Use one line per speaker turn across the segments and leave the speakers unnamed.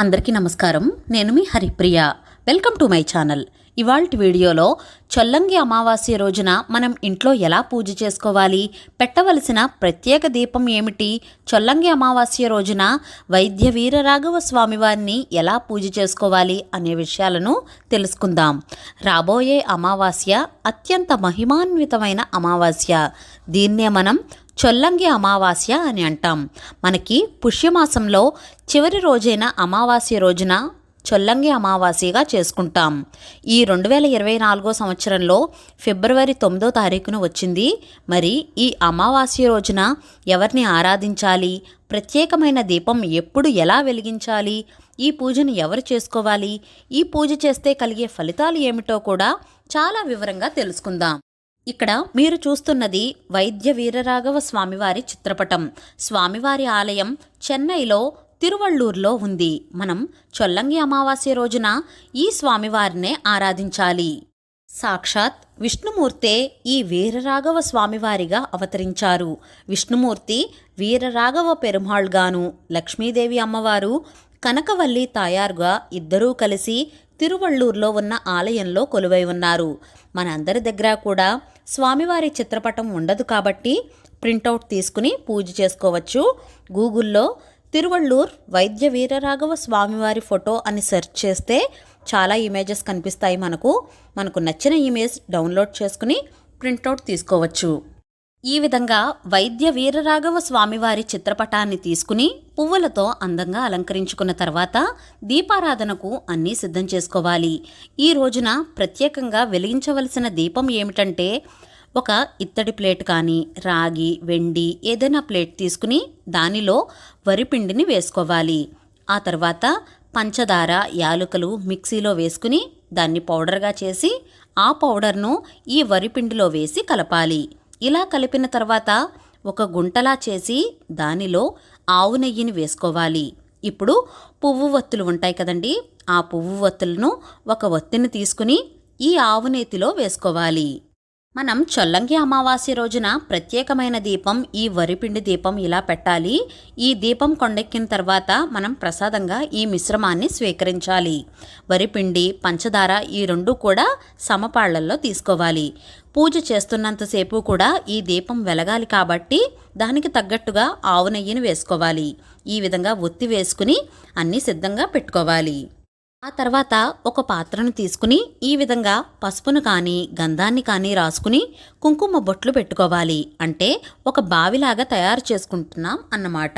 అందరికీ నమస్కారం. నేను మీ Haripriya. Welcome to my channel. ఇవాల్టి వీడియోలో చొల్లంగి అమావాస్య రోజున మనం ఇంట్లో ఎలా పూజ చేసుకోవాలి? పెట్టవలసిన ప్రత్యేక దీపం ఏమిటి? చొల్లంగి అమావాస్య రోజున వైద్య వీరరాఘవ స్వామివారిని ఎలా పూజ చేసుకోవాలి అనే విషయాలను తెలుసుకుందాం. రాబోయే అమావాస్య అత్యంత మహిమాన్వితమైన అమావాస్య. దీన్నే మనం చొల్లంగి అమావాస్య అని అంటాం. మనకి పుష్యమాసంలో చివరి రోజైన అమావాస్య రోజున చొల్లంగి అమావాస్యగా చేసుకుంటాం. ఈ రెండు వేల ఇరవై నాలుగో సంవత్సరంలో ఫిబ్రవరి తొమ్మిదో తారీఖున వచ్చింది. మరి ఈ అమావాస్య రోజున ఎవరిని ఆరాధించాలి? ప్రత్యేకమైన దీపం ఎప్పుడు ఎలా వెలిగించాలి? ఈ పూజను ఎవరు చేసుకోవాలి? ఈ పూజ చేస్తే కలిగే ఫలితాలు ఏమిటో కూడా చాలా వివరంగా తెలుసుకుందాం. ఇక్కడ మీరు చూస్తున్నది వైద్య వీరరాఘవ స్వామివారి చిత్రపటం. స్వామివారి ఆలయం చెన్నైలో తిరువళ్ళూరులో ఉంది. మనం చొల్లంగి అమావాస్య రోజున ఈ స్వామివారినే ఆరాధించాలి. సాక్షాత్ విష్ణుమూర్తే ఈ వీరరాఘవ స్వామివారిగా అవతరించారు. విష్ణుమూర్తి వీరరాఘవ పెరుమాళ్గాను లక్ష్మీదేవి అమ్మవారు కనకవల్లి తాయారుగా ఇద్దరూ కలిసి తిరువళ్ళూరులో ఉన్న ఆలయంలో కొలువై ఉన్నారు. మనందరి దగ్గర కూడా స్వామివారి చిత్రపటం ఉండదు కాబట్టి ప్రింటౌట్ తీసుకుని పూజ చేసుకోవచ్చు. గూగుల్లో తిరువళ్ళూర్ వైద్య వీరరాఘవ స్వామివారి ఫోటో అని సెర్చ్ చేస్తే చాలా ఇమేజెస్ కనిపిస్తాయి మనకు. మనకు నచ్చిన ఇమేజ్ డౌన్లోడ్ చేసుకుని ప్రింటౌట్ తీసుకోవచ్చు. ఈ విధంగా వైద్య వీరరాఘవ స్వామివారి చిత్రపటాన్ని తీసుకుని పువ్వులతో అందంగా అలంకరించుకున్న తర్వాత దీపారాధనకు అన్నీ సిద్ధం చేసుకోవాలి. ఈ రోజున ప్రత్యేకంగా వెలిగించవలసిన దీపం ఏమిటంటే ఒక ఇత్తడి ప్లేట్ కానీ రాగి వెండి ఏదైనా ప్లేట్ తీసుకుని దానిలో వరిపిండిని వేసుకోవాలి. ఆ తర్వాత పంచదార యాలుకలు మిక్సీలో వేసుకుని దాన్ని పౌడర్గా చేసి ఆ పౌడర్ను ఈ వరిపిండిలో వేసి కలపాలి. ఇలా కలిపిన తర్వాత ఒక గుంటలా చేసి దానిలో ఆవు నెయ్యిని వేసుకోవాలి. ఇప్పుడు పువ్వు వత్తులు ఉంటాయి కదండి ఆ పువ్వు వత్తులను ఒక ఒత్తిని తీసుకుని ఈ ఆవు నేతిలో వేసుకోవాలి. మనం చొల్లంగి అమావాస్య రోజున ప్రత్యేకమైన దీపం ఈ వరిపిండి దీపం ఇలా పెట్టాలి. ఈ దీపం కొండెక్కిన తర్వాత మనం ప్రసాదంగా ఈ మిశ్రమాన్ని స్వీకరించాలి. వరిపిండి పంచదార ఈ రెండు కూడా సమపాళ్ళల్లో తీసుకోవాలి. పూజ చేస్తున్నంతసేపు కూడా ఈ దీపం వెలగాలి కాబట్టి దానికి తగ్గట్టుగా ఆవు నెయ్యిని వేసుకోవాలి. ఈ విధంగా ఒత్తి వేసుకుని అన్నీ సిద్ధంగా పెట్టుకోవాలి. ఆ తర్వాత ఒక పాత్రను తీసుకుని ఈ విధంగా పసుపును కానీ గంధాన్ని కానీ రాసుకుని కుంకుమ బొట్లు పెట్టుకోవాలి. అంటే ఒక బావిలాగా తయారు చేసుకుంటున్నాం అన్నమాట.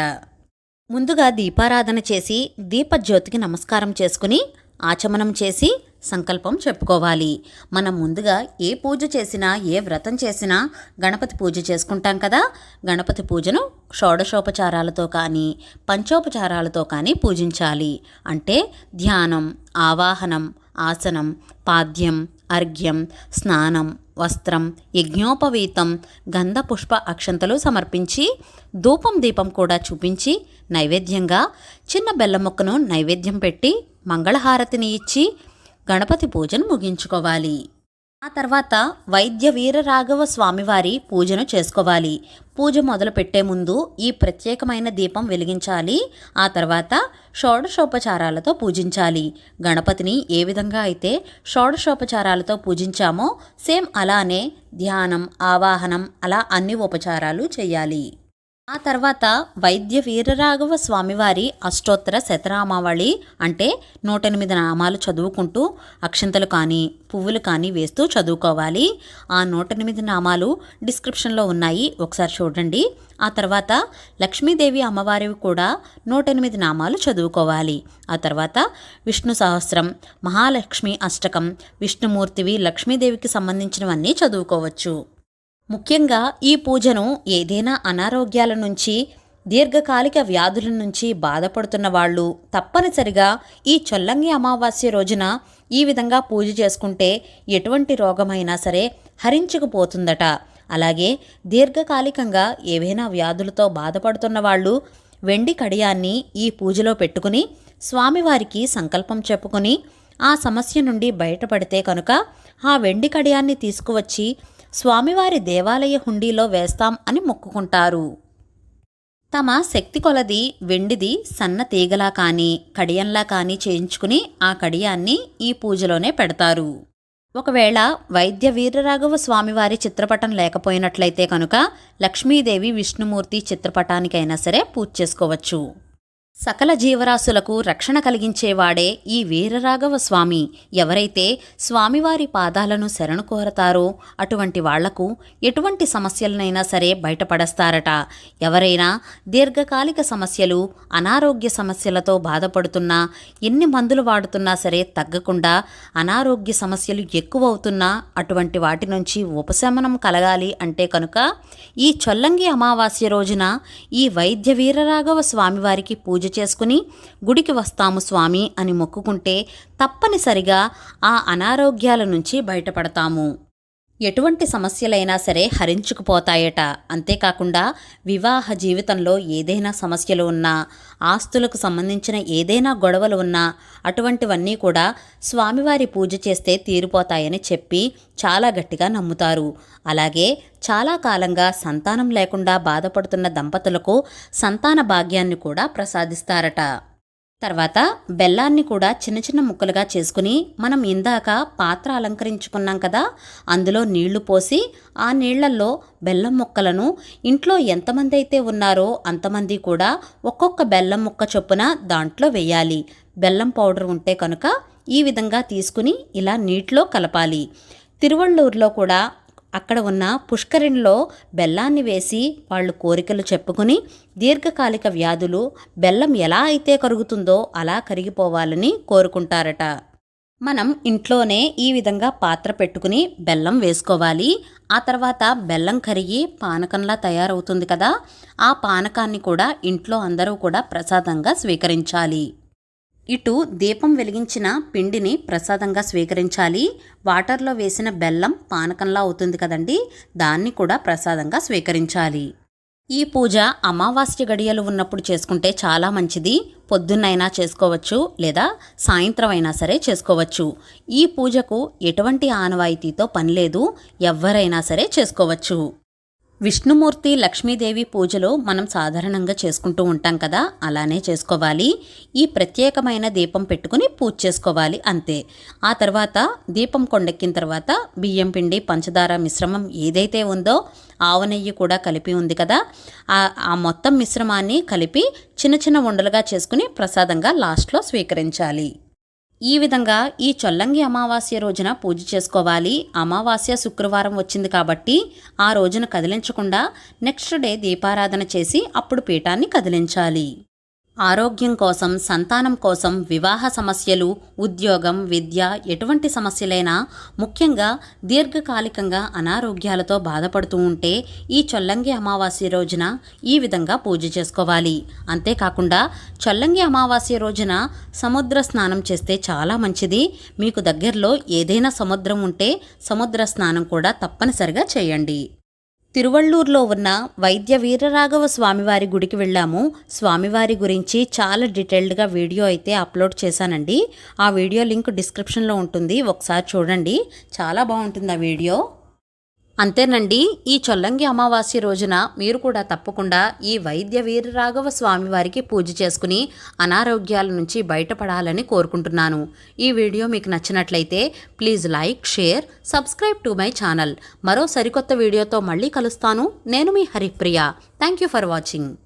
ముందుగా దీపారాధన చేసి దీపజ్యోతికి నమస్కారం చేసుకుని ఆచమనం చేసి సంకల్పం చెప్పుకోవాలి. మనం ముందుగా ఏ పూజ చేసినా ఏ వ్రతం చేసినా గణపతి పూజ చేసుకుంటాం కదా? గణపతి పూజను షోడశోపచారాలతో కానీ పంచోపచారాలతో కానీ పూజించాలి. అంటే ధ్యానం ఆవాహనం ఆసనం పాద్యం అర్ఘ్యం స్నానం వస్త్రం యజ్ఞోపవీతం గంధ పుష్ప అక్షంతలు సమర్పించి ధూపం దీపం కూడా చూపించి నైవేద్యంగా చిన్న బెల్లముక్కను నైవేద్యం పెట్టి మంగళహారతిని ఇచ్చి గణపతి పూజను ముగించుకోవాలి. ఆ తర్వాత వైద్య వీరరాఘవ స్వామివారి పూజను చేసుకోవాలి. పూజ మొదలుపెట్టే ముందు ఈ ప్రత్యేకమైన దీపం వెలిగించాలి. ఆ తర్వాత షోడశోపచారాలతో పూజించాలి. గణపతిని ఏ విధంగా అయితే షోడశోపచారాలతో పూజించామో సేమ్ అలానే ధ్యానం ఆవాహనం అలా అన్ని ఉపచారాలు చేయాలి. ఆ తర్వాత వైద్య వీరరాఘవ స్వామివారి అష్టోత్తర శతనామావళి అంటే నూట ఎనిమిది నామాలు చదువుకుంటూ అక్షంతలు కానీ పువ్వులు కానీ వేస్తూ చదువుకోవాలి. ఆ నూట ఎనిమిది నామాలు డిస్క్రిప్షన్లో ఉన్నాయి. ఒకసారి చూడండి. ఆ తర్వాత లక్ష్మీదేవి అమ్మవారివి కూడా నూట ఎనిమిది నామాలు చదువుకోవాలి. ఆ తర్వాత విష్ణు సహస్రం మహాలక్ష్మి అష్టకం విష్ణుమూర్తివి లక్ష్మీదేవికి సంబంధించినవన్నీ చదువుకోవచ్చు. ముఖ్యంగా ఈ పూజను ఏదైనా అనారోగ్యాల నుంచి దీర్ఘకాలిక వ్యాధుల నుంచి బాధపడుతున్న వాళ్ళు తప్పనిసరిగా ఈ చొల్లంగి అమావాస్య రోజున ఈ విధంగా పూజ చేసుకుంటే ఎటువంటి రోగమైనా సరే హరించుకుపోతుందట. అలాగే దీర్ఘకాలికంగా ఏవైనా వ్యాధులతో బాధపడుతున్న వాళ్ళు వెండి కడియాన్ని ఈ పూజలో పెట్టుకుని స్వామివారికి సంకల్పం చెప్పుకుని ఆ సమస్య నుండి బయటపడితే కనుక ఆ వెండి కడియాన్ని తీసుకువచ్చి స్వామివారి దేవాలయ హుండీలో వేస్తాం అని మొక్కుకుంటారు. తమ శక్తి కొలది వెండిది సన్న తీగలా కానీ కడియంలా కానీ చేయించుకుని ఆ కడియాన్ని ఈ పూజలోనే పెడతారు. ఒకవేళ వైద్య వీరరాఘవ స్వామివారి చిత్రపటం లేకపోయినట్లయితే కనుక లక్ష్మీదేవి విష్ణుమూర్తి చిత్రపటానికైనా సరే పూజ చేసుకోవచ్చు. సకల జీవరాశులకు రక్షణ కలిగించేవాడే ఈ వీరరాఘవ స్వామి ఎవరైతే స్వామివారి పాదాలను శరణు కోరతారో అటువంటి వాళ్ళకు ఎటువంటి సమస్యలనైనా సరే బయటపడస్తారట. ఎవరైనా దీర్ఘకాలిక సమస్యలు అనారోగ్య సమస్యలతో బాధపడుతున్నా ఎన్ని మందులు వాడుతున్నా సరే తగ్గకుండా అనారోగ్య సమస్యలు ఎక్కువవుతున్నా అటువంటి వాటి నుంచి ఉపశమనం కలగాలి అంటే కనుక ఈ చొల్లంగి అమావాస్య రోజున ఈ వైద్య వీరరాఘవ స్వామివారికి పూజ చేసుకుని గుడికి వస్తాము స్వామి అని మొక్కుకుంటే తప్పనిసరిగా ఆ అనారోగ్యాల నుంచి బయటపడతాము. ఎటువంటి సమస్యలైనా సరే హరించుకుపోతాయట. అంతేకాకుండా వివాహ జీవితంలో ఏదైనా సమస్యలు ఉన్నా ఆస్తులకు సంబంధించిన ఏదైనా గొడవలు ఉన్నా అటువంటివన్నీ కూడా స్వామివారి పూజ చేస్తే తీరిపోతాయని చెప్పి చాలా గట్టిగా నమ్ముతారు. అలాగే చాలా కాలంగా సంతానం లేకుండా బాధపడుతున్న దంపతులకు సంతాన భాగ్యాన్ని కూడా ప్రసాదిస్తారట. తర్వాత బెల్లాన్ని కూడా చిన్న చిన్న ముక్కలుగా చేసుకుని మనం ఇందాక పాత్ర అలంకరించుకున్నాం కదా అందులో నీళ్ళు పోసి ఆ నీళ్ళల్లో బెల్లం ముక్కలను ఇంట్లో ఎంతమంది అయితే ఉన్నారో అంతమంది కూడా ఒక్కొక్క బెల్లం ముక్క చొప్పున దాంట్లో వేయాలి. బెల్లం పౌడర్ ఉంటే కనుక ఈ విధంగా తీసుకుని ఇలా నీటిలో కలపాలి. తిరువళ్ళూరులో కూడా అక్కడ ఉన్న పుష్కరిణిలో బెల్లాన్ని వేసి వాళ్ళు కోరికలు చెప్పుకుని దీర్ఘకాలిక వ్యాధులు బెల్లం ఎలా అయితే కరుగుతుందో అలా కరిగిపోవాలని కోరుకుంటారట. మనం ఇంట్లోనే ఈ విధంగా పాత్ర పెట్టుకుని బెల్లం వేసుకోవాలి. ఆ తర్వాత బెల్లం కరిగి పానకంలా తయారవుతుంది కదా. ఆ పానకాన్ని కూడా ఇంట్లో అందరూ కూడా ప్రసాదంగా స్వీకరించాలి. ఇటు దీపం వెలిగించిన పిండిని ప్రసాదంగా స్వీకరించాలి. వాటర్లో వేసిన బెల్లం పానకంలా అవుతుంది కదండి. దాన్ని కూడా ప్రసాదంగా స్వీకరించాలి. ఈ పూజ అమావాస్య గడియలు ఉన్నప్పుడు చేసుకుంటే చాలా మంచిది. పొద్దున్నైనా చేసుకోవచ్చు లేదా సాయంత్రం అయినా సరే చేసుకోవచ్చు. ఈ పూజకు ఎటువంటి ఆనవాయితీతో పనిలేదు ఎవరైనా సరే చేసుకోవచ్చు. విష్ణుమూర్తి లక్ష్మీదేవి పూజలు మనం సాధారణంగా చేసుకుంటూ ఉంటాం కదా అలానే చేసుకోవాలి. ఈ ప్రత్యేకమైన దీపం పెట్టుకుని పూజ చేసుకోవాలి అంతే. ఆ తర్వాత దీపం కొండెక్కిన తర్వాత బియ్యం పిండి పంచదార మిశ్రమం ఏదైతే ఉందో ఆవ నెయ్యి కూడా కలిపి ఉంది కదా ఆ మొత్తం మిశ్రమాన్ని కలిపి చిన్న చిన్న ఉండలుగా చేసుకుని ప్రసాదంగా లాస్ట్లో స్వీకరించాలి. ఈ విధంగా ఈ చొల్లంగి అమావాస్య రోజున పూజ చేసుకోవాలి. అమావాస్య శుక్రవారం వచ్చింది కాబట్టి ఆ రోజున కదిలించకుండా నెక్స్ట్ డే దీపారాధన చేసి అప్పుడు పీఠాన్ని కదిలించాలి. ఆరోగ్యం కోసం సంతానం కోసం వివాహ సమస్యలు ఉద్యోగం విద్య ఎటువంటి సమస్యలైనా ముఖ్యంగా దీర్ఘకాలికంగా అనారోగ్యాలతో బాధపడుతూ ఉంటే ఈ చొల్లంగి అమావాస్య రోజున ఈ విధంగా పూజ చేసుకోవాలి. అంతేకాకుండా చొల్లంగి అమావాస్య రోజున సముద్ర స్నానం చేస్తే చాలా మంచిది. మీకు దగ్గరలో ఏదైనా సముద్రం ఉంటే సముద్ర స్నానం కూడా తప్పనిసరిగా చేయండి. తిరువళ్ళూరులో ఉన్న వైద్య వీరరాఘవ స్వామివారి గుడికి వెళ్ళాము. స్వామివారి గురించి చాలా డీటెయిల్డ్గా వీడియో అయితే అప్లోడ్ చేశానండి. ఆ వీడియో లింక్ డిస్క్రిప్షన్లో ఉంటుంది. ఒకసారి చూడండి. చాలా బాగుంటుంది ఆ వీడియో. అంతేనండి ఈ చొల్లంగి అమావాస్య రోజున మీరు కూడా తప్పకుండా ఈ వైద్య వీరరాఘవ స్వామి వారికి పూజ చేసుకుని అనారోగ్యాల నుంచి బయటపడాలని కోరుకుంటున్నాను. ఈ వీడియో మీకు నచ్చినట్లయితే please like share subscribe to my channel. మరో సరికొత్త వీడియోతో మళ్ళీ కలుస్తాను. నేను మీ Haripriya. Thank you for watching.